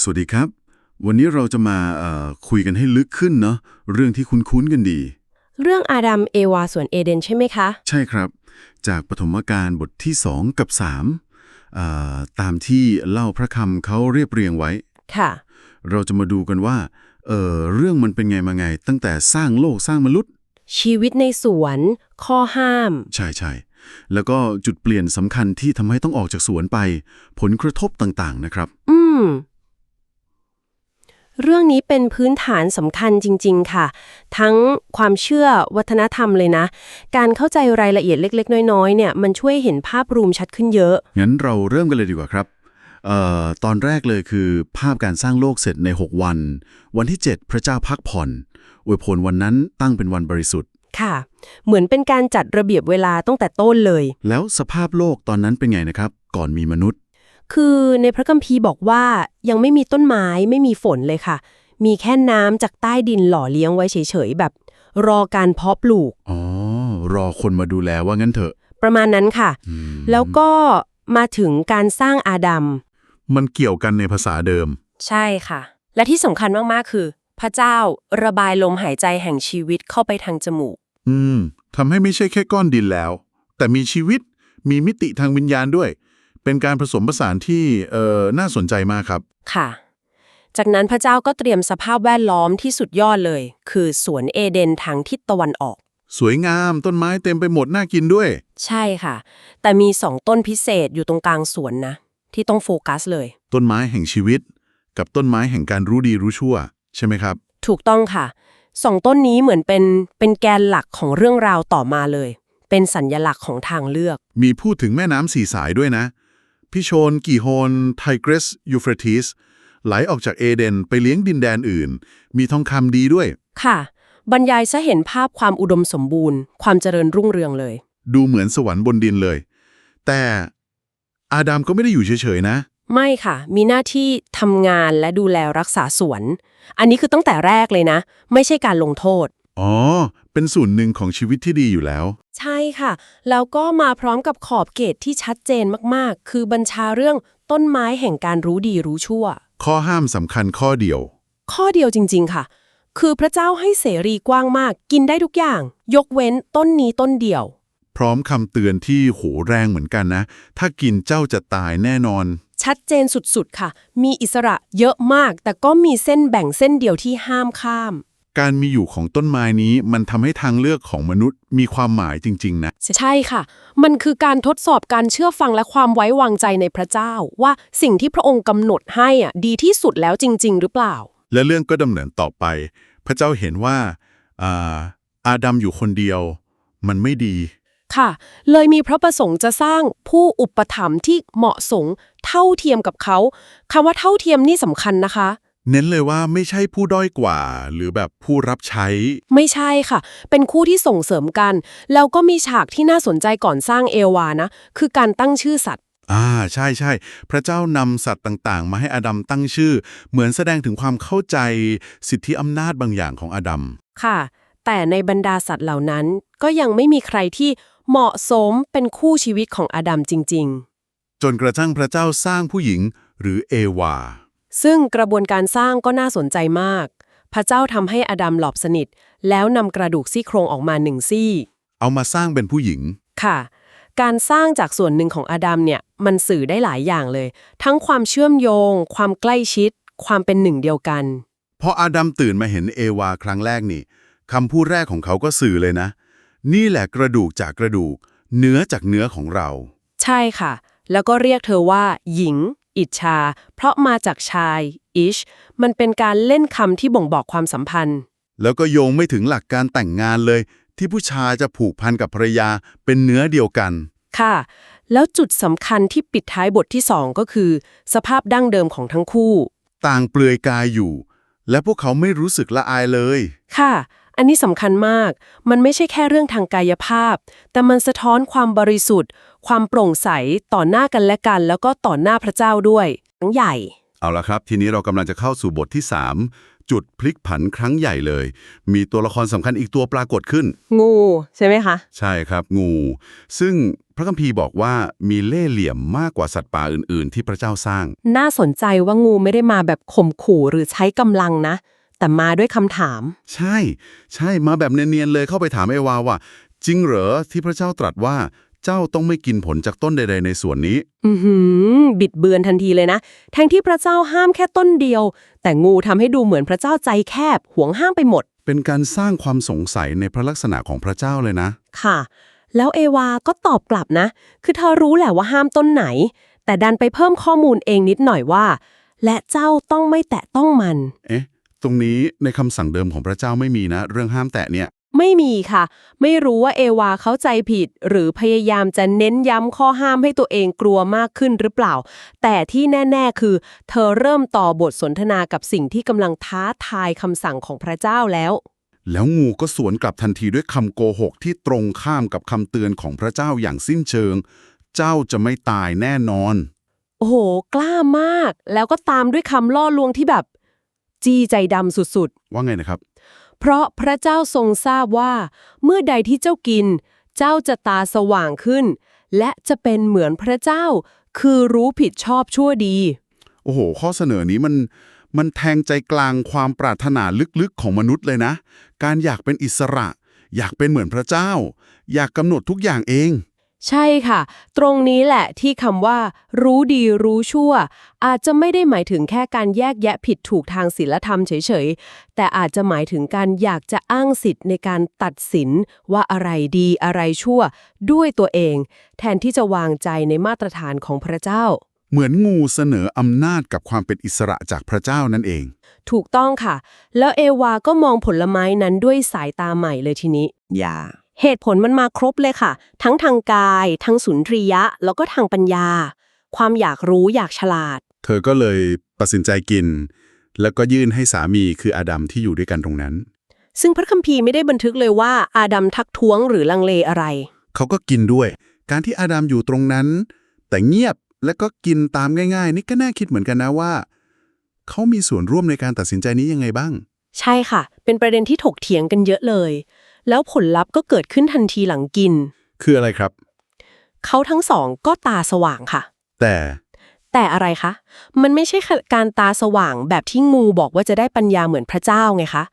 สวัสดีครับ วันนี้เราจะมาเอ่อคุยกันให้ลึกขึ้นเนาะเรื่องที่คุ้นๆกันดี เรื่องอาดัมเอวาส่วนเอเดนใช่ไหมคะ ใช่ครับ จากปฐมกาลบทที่ 2 กับ3อ่าตามที่เล่าพระคำเขาเรียบเรียงไว้ ค่ะ เราจะมาดูกันว่าเออเรื่องมันเป็นไงมาไง ตั้งแต่สร้างโลกสร้างมนุษย์ ชีวิตในสวน ข้อห้าม ใช่ใช่แล้วก็จุดเปลี่ยนสำคัญที่ทำให้ต้องออกจากสวนไป ผลกระทบต่างๆนะครับ อืม เรื่องนี้เป็นพื้นฐานสำคัญจริง ๆ ค่ะ ทั้งความเชื่อวัฒนธรรมเลยนะ การเข้าใจรายละเอียดเล็ก ๆ น้อย ๆ เนี่ย มันช่วยเห็นภาพรวมชัดขึ้นเยอะ งั้นเราเริ่มกันเลยดีกว่าครับเอ่อตอนแรกเลยคือ ภาพการสร้างโลกเสร็จใน 6 วัน วันที่ 7 พระเจ้าพักผ่อนอวยพรวันนั้นตั้งเป็นวันบริสุทธิ์ ค่ะ เหมือนเป็นการจัดระเบียบเวลาตั้งแต่ต้นเลย แล้วสภาพโลกตอนนั้นเป็นไงนะครับ ก่อนมีมนุษย์ คือในพระคัมภีร์บอกว่ายังไม่มีต้นไม้ไม่มีฝนเลยค่ะ มีแค่น้ำจากใต้ดินหล่อเลี้ยงไว้เฉยๆ แบบ รอการเพาะปลูก อ๋อ รอคนมาดูแลว่างั้นเถอะ ประมาณนั้นค่ะอืมแล้วก็มาถึงการสร้างอาดัม มันเกี่ยวกันในภาษาเดิม ใช่ค่ะ และที่สำคัญมากๆ คือ พระเจ้าระบายลมหายใจแห่งชีวิตเข้าไปทางจมูก อืมทำให้ไม่ใช่แค่ก้อนดินแล้ว แต่มีชีวิต มีมิติทางวิญญาณด้วย เป็นการผสมผสานที่เอ่อน่าสนใจมากครับ ค่ะ จากนั้นพระเจ้าก็เตรียมสภาพแวดล้อมที่สุดยอดเลย คือสวนเอเดนทางทิศตะวันออก สวยงามต้นไม้เต็มไปหมดน่ากินด้วย ใช่ค่ะ แต่มีสองต้นพิเศษอยู่ตรงกลางสวนนะ ที่ต้องโฟกัสเลย ต้นไม้แห่งชีวิต กับต้นไม้แห่งการรู้ดีรู้ชั่ว ใช่ไหมครับ ถูกต้องค่ะสองต้นนี้เหมือนเป็นเป็นแกนหลักของเรื่องราวต่อมาเลย เป็นสัญญลักษณ์ของทางเลือก มีพูดถึงแม่น้ำสี่สายด้วยนะ พิโชนกี่โฮนไทเกรสยูเฟรติสไหลออกจากเอเดนไปเลี้ยงดินแดนอื่น มีทองคำดีด้วย ค่ะ บรรยายซะเห็นภาพความอุดมสมบูรณ์ ความเจริญรุ่งเรืองเลย ดูเหมือนสวรรค์บนดินเลย แต่อาดัมก็ไม่ได้อยู่เฉยๆนะ ไม่ค่ะ มีหน้าที่ทำงานและดูแลรักษาสวน อันนี้คือตั้งแต่แรกเลยนะ ไม่ใช่การลงโทษ อ๋อ เป็นส่วนหนึ่งของชีวิตที่ดีอยู่แล้ว ใช่ค่ะ แล้วก็มาพร้อมกับขอบเขตที่ชัดเจนมากๆ คือบัญชาเรื่องต้นไม้แห่งการรู้ดีรู้ชั่ว ข้อห้ามสำคัญข้อเดียว ข้อเดียวจริง ๆ ค่ะ คือพระเจ้าให้เสรีกว้างมาก กินได้ทุกอย่าง ยกเว้นต้นนี้ต้นเดียว พร้อมคำเตือนที่โหแรงเหมือนกันนะ ถ้ากินเจ้าจะตายแน่นอน ชัดเจนสุดๆค่ะ มีอิสระเยอะมาก แต่ก็มีเส้นแบ่งเส้นเดียวที่ห้ามข้าม การมีอยู่ของต้นไม้นี้มันทำให้ทางเลือกของมนุษย์มีความหมายจริง ๆ นะ ใช่ค่ะ มันคือการทดสอบการเชื่อฟังและความไว้วางใจในพระเจ้า ว่าสิ่งที่พระองค์กำหนดให้อะดีที่สุดแล้วจริง ๆ หรือเปล่า และเรื่องก็ดำเนินต่อไป พระเจ้าเห็นว่าอ่าอาดัมอยู่คนเดียว มันไม่ดี ค่ะ เลยมีพระประสงค์จะสร้างผู้อุปถัมภ์ที่เหมาะสมเท่าเทียมกับเขาคำว่าเท่าเทียมนี่สำคัญนะคะ เน้นเลยว่าไม่ใช่ผู้ด้อยกว่า หรือแบบผู้รับใช้ ไม่ใช่ค่ะ เป็นคู่ที่ส่งเสริมกัน แล้วก็มีฉากที่น่าสนใจก่อนสร้างเอวานะ คือการตั้งชื่อสัตว์ อ่าใช่ใช่ พระเจ้านำสัตว์ต่างๆ มาให้อาดัมตั้งชื่อ เหมือนแสดงถึงความเข้าใจสิทธิอำนาจบางอย่างของอาดัม ค่ะ แต่ในบรรดาสัตว์เหล่านั้น ก็ยังไม่มีใครที่เหมาะสมเป็นคู่ชีวิตของอาดัมจริงจนกระทั่งพระเจ้าสร้างผู้หญิงหรือเอวาๆ ซึ่งกระบวนการสร้างก็น่าสนใจมาก พระเจ้าทำให้อาดัมหลับสนิท แล้วนำกระดูกซี่โครงออกมาหนึ่งซี่ เอามาสร้างเป็นผู้หญิง ค่ะ การสร้างจากส่วนหนึ่งของอาดัมเนี่ยมันสื่อได้หลายอย่างเลย ทั้งความเชื่อมโยง ความใกล้ชิด ความเป็นหนึ่งเดียวกัน พออาดัมตื่นมาเห็นเอวาครั้งแรกนี่คำพูดแรกของเขาก็สื่อเลยนะ นี่แหละกระดูกจากกระดูก เนื้อจากเนื้อของเรา ใช่ค่ะ แล้วก็เรียกเธอว่า หญิง อิจชา เพราะมาจากชาย อิช มันเป็นการเล่นคำที่บ่งบอกความสัมพันธ์ แล้วก็โยงไม่ถึงหลักการแต่งงานเลย ที่ผู้ชายจะผูกพันกับภรรยาเป็นเนื้อเดียวกัน ค่ะ แล้วจุดสำคัญที่ปิดท้ายบทที่สองก็คือ สภาพดั้งเดิมของทั้งคู่ ต่างเปลือยกายอยู่ และพวกเขาไม่รู้สึกละอายเลย ค่ะ อันนี้สำคัญมาก มันไม่ใช่แค่เรื่องทางกายภาพ แต่มันสะท้อนความบริสุทธิ์ ความโปร่งใสต่อหน้ากันและกัน แล้วก็ต่อหน้าพระเจ้าด้วยทั้งใหญ่ เอาละครับ ทีนี้เรากำลังจะเข้าสู่บทที่จุดพลิกผันครั้งใหญ่เลย มีตัวละครสำคัญอีกตัวปรากฏขึ้น งูใช่ไหมคะ ใช่ครับ งู ซึ่งพระคัมภีร์บอกว่ามีเล่ห์เหลี่ยมมากกว่าสัตว์ป่าอื่น ๆ ที่พระเจ้าสร้าง น่าสนใจว่างูไม่ได้มาแบบข่มขู่หรือใช้กำลังนะ แต่มาด้วยคำถาม ใช่ ใช่มาแบบเนียนๆเลยเข้าไปถามเอวาว่า จริงเหรอที่พระเจ้าตรัสว่าเจ้าต้องไม่กินผลจากต้นใด ๆ ในส่วนนี้ อือหือ บิดเบือนทันทีเลยนะ แทนที่พระเจ้าห้ามแค่ต้นเดียว แต่งูทำให้ดูเหมือนพระเจ้าใจแคบหวงห้ามไปหมด เป็นการสร้างความสงสัยในพระลักษณะของพระเจ้าเลยนะ ค่ะ แล้วเอวาก็ตอบกลับนะ คือเธอรู้แหละว่าห้ามต้นไหน แต่ดันไปเพิ่มข้อมูลเองนิดหน่อยว่า และเจ้าต้องไม่แตะต้องมัน เอ๊ะ ตรงนี้ในคำสั่งเดิมของพระเจ้าไม่มีนะ เรื่องห้ามแตะเนี่ย ไม่มีค่ะ ไม่รู้ว่าเอวาเข้าใจผิด หรือพยายามจะเน้นย้ำข้อห้ามให้ตัวเองกลัวมากขึ้นหรือเปล่า แต่ที่แน่ ๆ คือ เธอเริ่มต่อบทสนทนากับสิ่งที่กำลังท้าทายคำสั่งของพระเจ้าแล้ว แล้วงูก็สวนกลับทันทีด้วยคำโกหกที่ตรงข้ามกับคำเตือนของพระเจ้าอย่างสิ้นเชิง เจ้าจะไม่ตายแน่นอน โอ้โห กล้ามาก แล้วก็ตามด้วยคำล่อลวงที่แบบ จี้ใจดำสุดว่าไงนะครับๆเพราะพระเจ้าทรงทราบว่า เมื่อใดที่เจ้ากิน เจ้าจะตาสว่างขึ้น และจะเป็นเหมือนพระเจ้า คือรู้ผิดชอบชั่วดี โอ้โห ข้อเสนอนี้มันมันแทงใจกลางความปรารถนาลึกๆของมนุษย์เลยนะ การอยากเป็นอิสระ อยากเป็นเหมือนพระเจ้า อยากกำหนดทุกอย่างเอง ใช่ค่ะ ตรงนี้แหละที่คำว่า รู้ดีรู้ชั่ว อาจจะไม่ได้หมายถึงแค่การแยกแยะผิดถูกทางศีลธรรมเฉยๆ แต่อาจจะหมายถึงการอยากจะอ้างสิทธิ์ในการตัดสินว่าอะไรดีอะไรชั่ว ด้วยตัวเอง แทนที่จะวางใจในมาตรฐานของพระเจ้า เหมือนงูเสนออำนาจกับความเป็นอิสระจากพระเจ้านั่นเอง ถูกต้องค่ะ แล้วเอวาก็มองผลไม้นั้นด้วยสายตาใหม่เลยทีนี้ อย่า เหตุผลมันมาครบเลยค่ะ ทั้งทางกาย ทั้งสุนทรียะ แล้วก็ทางปัญญา ความอยากรู้อยากฉลาด เธอก็เลยตัดสินใจกิน แล้วก็ยื่นให้สามีคืออาดัมที่อยู่ด้วยกันตรงนั้น ซึ่งพระคัมภีร์ไม่ได้บันทึกเลยว่าอาดัมทักท้วงหรือลังเลอะไร เขาก็กินด้วย การที่อาดัมอยู่ตรงนั้น แต่เงียบและก็กินตามง่าย ๆ นี่ก็น่าคิดเหมือนกันนะว่า เขามีส่วนร่วมในการตัดสินใจนี้ยังไงบ้าง ใช่ค่ะ เป็นประเด็นที่ถกเถียงกันเยอะเลย แล้วผลลัพธ์ก็เกิดขึ้นทันทีหลังกิน คืออะไรครับ เขาทั้งสองก็ตาสว่างค่ะ แต่แต่อะไรคะ มันไม่ใช่การตาสว่างแบบที่งูบอกว่าจะได้ปัญญาเหมือนพระเจ้าไงคะ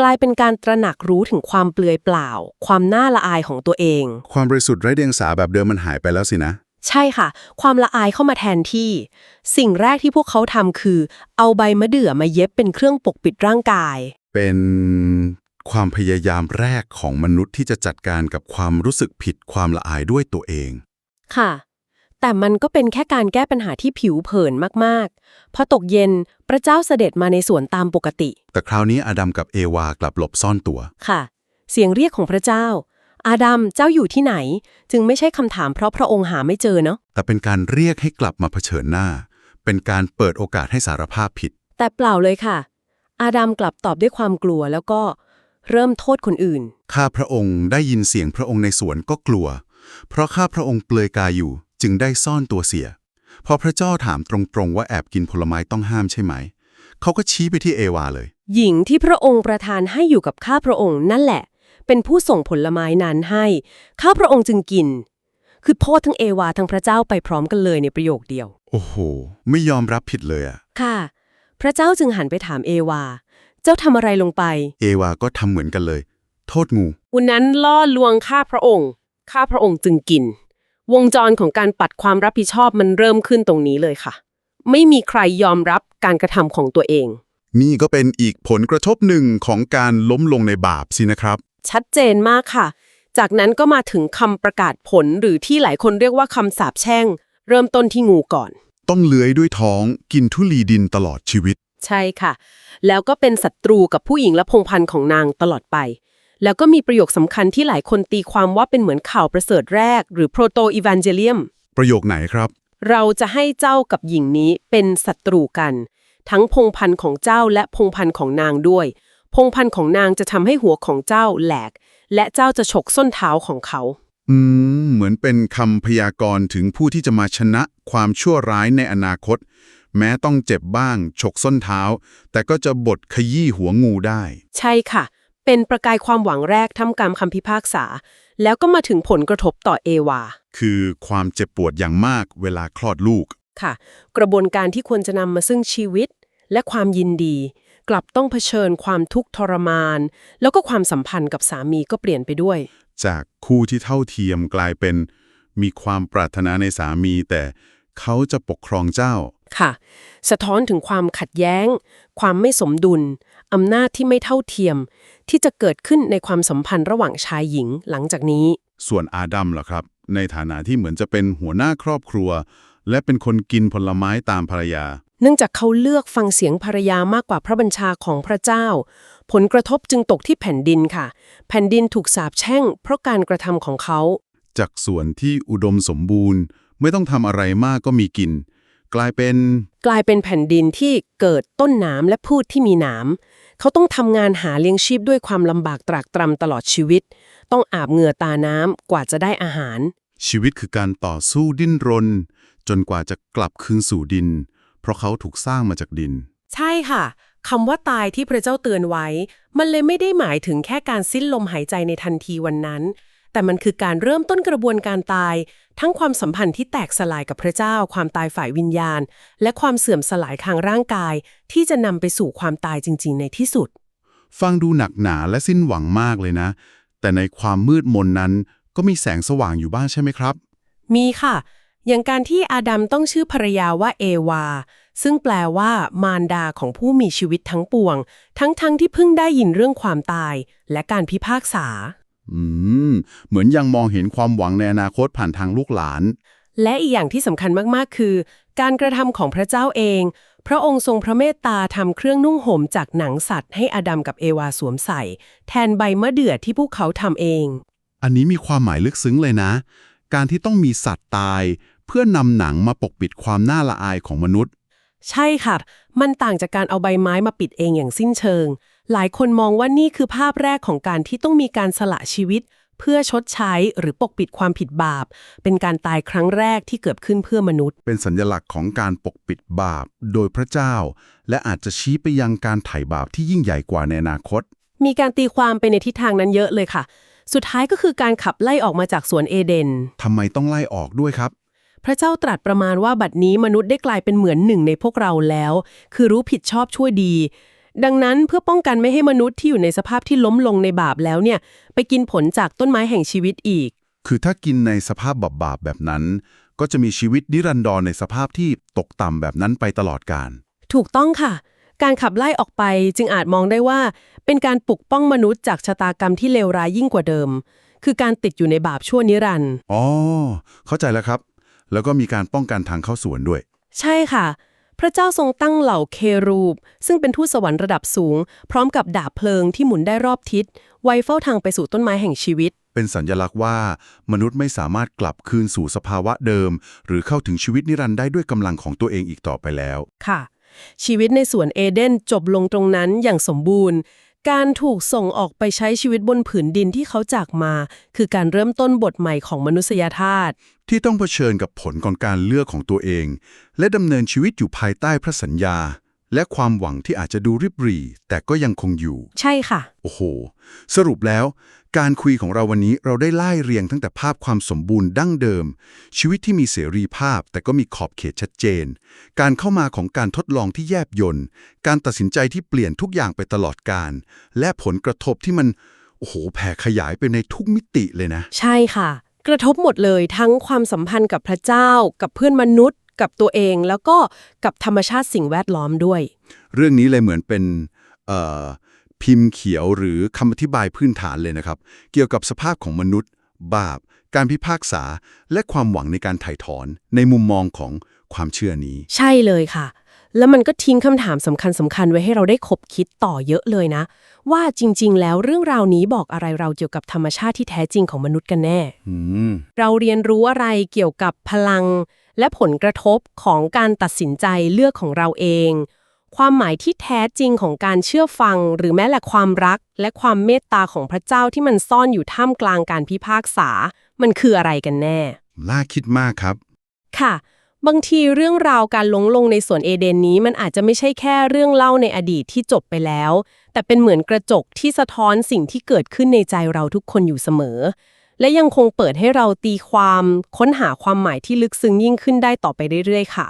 กลายเป็นการตระหนักรู้ถึงความเปลือยเปล่า ความน่าละอายของตัวเอง ความบริสุทธิ์ไร้เดียงสาแบบเดิมมันหายไปแล้วสินะ ใช่ค่ะ ความละอายเข้ามาแทนที่ สิ่งแรกที่พวกเขาทำคือ เอาใบมะเดื่อมาเย็บเป็นเครื่องปกปิดร่างกาย เป็น ความพยายามแรกของมนุษย์ที่จะจัดการกับความรู้สึกผิดความละอายด้วยตัวเอง ค่ะ แต่มันก็เป็นแค่การแก้ปัญหาที่ผิวเผินมากๆ พอตกเย็นพระเจ้าเสด็จมาในสวนตามปกติ แต่คราวนี้อาดัมกับเอวากลับหลบซ่อนตัว ค่ะ เสียงเรียกของพระเจ้า อาดัมเจ้าอยู่ที่ไหน จึงไม่ใช่คำถามเพราะพระองค์หาไม่เจอเนาะ แต่เป็นการเรียกให้กลับมาเผชิญหน้า เป็นการเปิดโอกาสให้สารภาพผิด แต่เปล่าเลยค่ะ อาดัมกลับตอบด้วยความกลัวแล้วก็ เริ่มโทษคนอื่น ข้าพระองค์ได้ยินเสียงพระองค์ในสวนก็กลัว เพราะข้าพระองค์เปลือยกายอยู่จึงได้ซ่อนตัวเสีย พอพระเจ้าถามตรงๆว่าแอบกินผลไม้ต้องห้ามใช่ไหม เขาก็ชี้ไปที่เอวาเลย หญิงที่พระองค์ประทานให้อยู่กับข้าพระองค์นั่นแหละ เป็นผู้ส่งผลไม้นั้นให้ ข้าพระองค์จึงกิน คือโทษทั้งเอวาทั้งพระเจ้าไปพร้อมกันเลยในประโยคเดียว โอ้โห ไม่ยอมรับผิดเลยอะค่ะ พระเจ้าจึงหันไปถามเอวา เจ้าทำอะไรลงไป เอวาก็ทำเหมือนกันเลย โทษงูอุนนั้นล่อลวงข้าพระองค์ ข้าพระองค์จึงกิน วงจรของการปัดความรับผิดชอบมันเริ่มขึ้นตรงนี้เลยค่ะ ไม่มีใครยอมรับการกระทำของตัวเอง นี่ก็เป็นอีกผลกระทบหนึ่งของการล้มลงในบาปสินะครับ ชัดเจนมากค่ะ จากนั้นก็มาถึงคำประกาศผลหรือที่หลายคนเรียกว่าคำสาปแช่ง เริ่มต้นที่งูก่อน ต้องเลื้อยด้วยท้องกินทุลีดินตลอดชีวิต ใช่ค่ะ แล้วก็เป็นศัตรูกับผู้หญิงและพงพันธ์ของนางตลอดไป แล้วก็มีประโยคสำคัญที่หลายคนตีความว่าเป็นเหมือนข่าวประเสริฐแรก หรือโปรโตอีวานเจเลียม ประโยคไหนครับ เราจะให้เจ้ากับหญิงนี้เป็นศัตรูกัน ทั้งพงพันธ์ของเจ้าและพงพันธ์ของนางด้วย พงพันธ์ของนางจะทำให้หัวของเจ้าแหลก และเจ้าจะฉกส้นเท้าของเขา อืม เหมือนเป็นคำพยากรณ์ถึงผู้ที่จะมาชนะความชั่วร้ายในอนาคต แม้ต้องเจ็บบ้าง ฉกส้นเท้า แต่ก็จะบดขยี้หัวงูได้ ใช่ค่ะ เป็นประกายความหวังแรกทำกรรมคำพิพากษา แล้วก็มาถึงผลกระทบต่อเอวา คือความเจ็บปวดอย่างมากเวลาคลอดลูก ค่ะ กระบวนการที่ควรจะนำมาซึ่งชีวิต และความยินดี กลับต้องเผชิญความทุกข์ทรมาน แล้วก็ความสัมพันธ์กับสามีก็เปลี่ยนไปด้วย จากคู่ที่เท่าเทียมกลายเป็น มีความปรารถนาในสามีแต่เขาจะปกครองเจ้า ค่ะ สะท้อนถึงความขัดแย้ง ความไม่สมดุลอำนาจที่ไม่เท่าเทียม ที่จะเกิดขึ้นในความสัมพันธ์ระหว่างชายหญิงหลังจากนี้ ส่วนอาดัมล่ะครับ ในฐานะที่เหมือนจะเป็นหัวหน้าครอบครัว และเป็นคนกินผลไม้ตามภรรยา เนื่องจากเขาเลือกฟังเสียงภรรยามากกว่าพระบัญชาของพระเจ้า ผลกระทบจึงตกที่แผ่นดินค่ะ แผ่นดินถูกสาปแช่ง เพราะการกระทำของเขา จากส่วนที่อุดมสมบูรณ์ ไม่ต้องทำอะไรมากก็มีกิน กลายเป็น กลายเป็นแผ่นดินที่เกิดต้นน้ำและพืชที่มีหนามเขาต้องทำงานหาเลี้ยงชีพด้วยความลำบากตรากตรำตลอดชีวิต ต้องอาบเหงื่อตาน้ำกว่าจะได้อาหาร ชีวิตคือการต่อสู้ดิ้นรน จนกว่าจะกลับคืนสู่ดิน เพราะเขาถูกสร้างมาจากดิน ใช่ค่ะคำว่าตายที่พระเจ้าเตือนไว้ มันเลยไม่ได้หมายถึงแค่การสิ้นลมหายใจในทันทีวันนั้น แต่มันคือการเริ่มต้นกระบวนการตาย ทั้งความสัมพันธ์ที่แตกสลายกับพระเจ้า ความตายฝ่ายวิญญาณ และความเสื่อมสลายทางร่างกาย ที่จะนำไปสู่ความตายจริง ๆ ในที่สุด ฟังดูหนักหนาและสิ้นหวังมากเลยนะ แต่ในความมืดมนนั้นก็มีแสงสว่างอยู่บ้างใช่ไหมครับ มีค่ะ อย่างการที่อาดัมต้องชื่อภรรยาว่าเอวา ซึ่งแปลว่ามารดาของผู้มีชีวิตทั้งปวง ทั้งๆทที่เพิ่งได้ยินเรื่องความตาย และการพิพากษา อืม เหมือนยังมองเห็นความหวังในอนาคตผ่านทางลูกหลาน และอีกอย่างที่สำคัญมาก ๆ คือ การกระทำของพระเจ้าเอง พระองค์ทรงพระเมตตาทำเครื่องนุ่งห่มจากหนังสัตว์ ให้อาดัมกับเอวาสวมใส่ แทนใบมะเดื่อที่พวกเขาทำเอง อันนี้มีความหมายลึกซึ้งเลยนะ การที่ต้องมีสัตว์ตาย เพื่อนำหนังมาปกปิดความน่าละอายของมนุษย์ ใช่ค่ะ มันต่างจากการเอาใบไม้มาปิดเองอย่างสิ้นเชิง หลายคนมองว่านี่คือภาพแรกของการที่ต้องมีการสละชีวิต เพื่อชดใช้หรือปกปิดความผิดบาป เป็นการตายครั้งแรกที่เกิดขึ้นเพื่อมนุษย์ เป็นสัญลักษณ์ของการปกปิดบาป โดยพระเจ้า และอาจจะชี้ไปยังการไถ่บาปที่ยิ่งใหญ่กว่าในอนาคต มีการตีความไปในทิศทางนั้นเยอะเลยค่ะ สุดท้ายก็คือการขับไล่ออกมาจากสวนเอเดนทำไมต้องไล่ออกด้วยครับพระเจ้าตรัสประมาณว่าบัดนี้มนุษย์ได้กลายเป็นเหมือนหนึ่งในพวกเราแล้ว คือรู้ผิดชอบชั่วดี ดังนั้นเพื่อป้องกันไม่ให้มนุษย์ที่อยู่ในสภาพที่ล้มลงในบาปแล้วเนี่ย ไปกินผลจากต้นไม้แห่งชีวิตอีก คือถ้ากินในสภาพบาปๆแบบนั้น ก็จะมีชีวิตนิรันดรในสภาพที่ตกต่ำแบบนั้นไปตลอดกาลถูกต้องค่ะ การขับไล่ออกไปจึงอาจมองได้ว่า เป็นการปกป้องมนุษย์จากชะตากรรมที่เลวร้ายยิ่งกว่าเดิม คือการติดอยู่ในบาปชั่วนิรันดร์อ๋อเข้าใจแล้วครับ แล้วก็มีการป้องกันทางเข้าสวนด้วย ใช่ค่ะ พระเจ้าทรงตั้งเหล่าเครูป ซึ่งเป็นทูตสวรรค์ระดับสูง พร้อมกับดาบเพลิงที่หมุนได้รอบทิศ ไว้เฝ้าทางไปสู่ต้นไม้แห่งชีวิต เป็นสัญลักษณ์ว่ามนุษย์ไม่สามารถกลับคืนสู่สภาวะเดิม หรือเข้าถึงชีวิตนิรันดร์ได้ด้วยกำลังของตัวเองอีกต่อไปแล้ว ค่ะ ชีวิตในสวนเอเดนจบลงตรงนั้นอย่างสมบูรณ์ การถูกส่งออกไปใช้ชีวิตบนผืนดินที่เขาจากมา คือการเริ่มต้นบทใหม่ของมนุษยชาติที่ต้องเผชิญกับผลของการเลือกของตัวเอง และดำเนินชีวิตอยู่ภายใต้พระสัญญา และความหวังที่อาจจะดูริบหรี่ แต่ก็ยังคงอยู่ ใช่ค่ะ โอ้โห สรุปแล้ว การคุยของเราวันนี้เราได้ไล่เรียงตั้งแต่ภาพความสมบูรณ์ดั้งเดิม ชีวิตที่มีเสรีภาพ แต่ก็มีขอบเขตชัดเจน การเข้ามาของการทดลองที่แยบยนต์การตัดสินใจที่เปลี่ยนทุกอย่างไปตลอดการ และผลกระทบที่มันโอ้โหแผ่ขยายไปในทุกมิติเลยนะ ใช่ค่ะ กระทบหมดเลยทั้งความสัมพันธ์กับพระเจ้า กับเพื่อนมนุษย์ กับตัวเอง แล้วก็กับธรรมชาติสิ่งแวดล้อมด้วย เรื่องนี้เลยเหมือนเป็นเอ่อ พิมพ์เขียวหรือคำอธิบายพื้นฐานเลยนะครับ เกี่ยวกับสภาพของมนุษย์ บาป การพิพากษา และความหวังในการถ่ายถอน ในมุมมองของความเชื่อนี้ ใช่เลยค่ะ แล้วมันก็ทิ้งคำถามสำคัญสำคัญไว้ให้เราได้คบคิดต่อเยอะเลยนะ ว่าจริง ๆ แล้วเรื่องราวนี้บอกอะไรเราเกี่ยวกับธรรมชาติที่แท้จริงของมนุษย์กันแน่ อืม เราเรียนรู้อะไรเกี่ยวกับพลัง และผลกระทบของการตัดสินใจเลือกของเราเอง ความหมายที่แท้จริงของการเชื่อฟัง หรือแม้แต่ความรัก และความเมตตาของพระเจ้าที่มันซ่อนอยู่ท่ามกลางการพิพากษา มันคืออะไรกันแน่น่าคิดมากครับ ค่ะ บางทีเรื่องราวการหลงลงในสวนเอเดนนี้มันอาจจะไม่ใช่แค่เรื่องเล่าในอดีตที่จบไปแล้ว แต่เป็นเหมือนกระจกที่สะท้อนสิ่งที่เกิดขึ้นในใจเราทุกคนอยู่เสมอ และยังคงเปิดให้เราตีความ ค้นหาความหมายที่ลึกซึ้งยิ่งขึ้นได้ต่อไปเรื่อยๆ ค่ะ